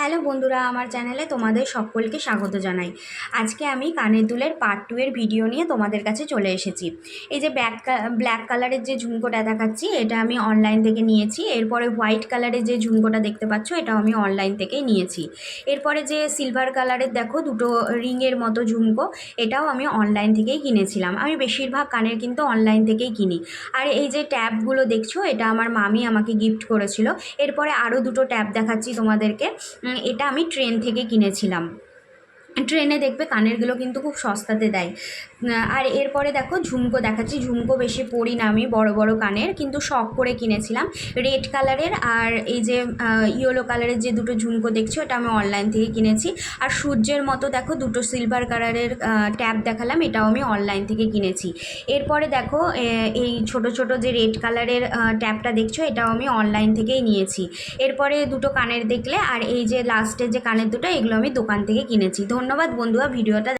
Hello বন্ধুরা, আমার চ্যানেলে তোমাদের সকলকে স্বাগত জানাই। আজকে আমি কানের দুলের পার্ট টু এর ভিডিও নিয়ে তোমাদের কাছে চলে এসেছি। এই যে ব্যাক ব্ল্যাক কালারের যে ঝুমকোটা দেখাচ্ছি, এটা আমি অনলাইন থেকে নিয়েছি। এরপরে হোয়াইট কালারের যে ঝুমকোটা দেখতে পাচ্ছ, এটাও আমি অনলাইন থেকেই নিয়েছি। এরপরে যে সিলভার কালারের দেখো, দুটো রিংয়ের মতো ঝুমকো, এটাও আমি অনলাইন থেকেই কিনেছিলাম। আমি বেশিরভাগ কানের কিন্তু অনলাইন থেকেই কিনি। আর এই যে ট্যাবগুলো দেখছ, এটা আমার মামি আমাকে গিফট করেছিল। এরপরে আরও দুটো ট্যাব দেখাচ্ছি তোমাদেরকে। এটা আমি ট্রেন থেকে কিনেছিলাম। ট্রেনে দেখবে কানেরগুলো কিন্তু খুব সস্তাতে দেয়। আর এরপরে দেখো ঝুমকো দেখাচ্ছি। ঝুমকো বেশি পরি না আমি, বড়ো বড়ো কানের। কিন্তু শখ করে কিনেছিলাম রেড কালারের। আর এই যে ইয়েলো কালারের যে দুটো ঝুমকো দেখছ, এটা আমি অনলাইন থেকে কিনেছি। আর সূর্যের মতো দেখো দুটো সিলভার কালারের ট্যাব দেখালাম, এটাও আমি অনলাইন থেকে কিনেছি। এরপরে দেখো এই ছোট ছোট যে রেড কালারের ট্যাবটা দেখছ, এটাও আমি অনলাইন থেকেই নিয়েছি। এরপরে দুটো কানের দেখলে, আর এই যে লাস্টের যে কানের দুটো, এগুলো আমি দোকান থেকে কিনেছি। ধন্যবাদ বন্ধুরা ভিডিওটা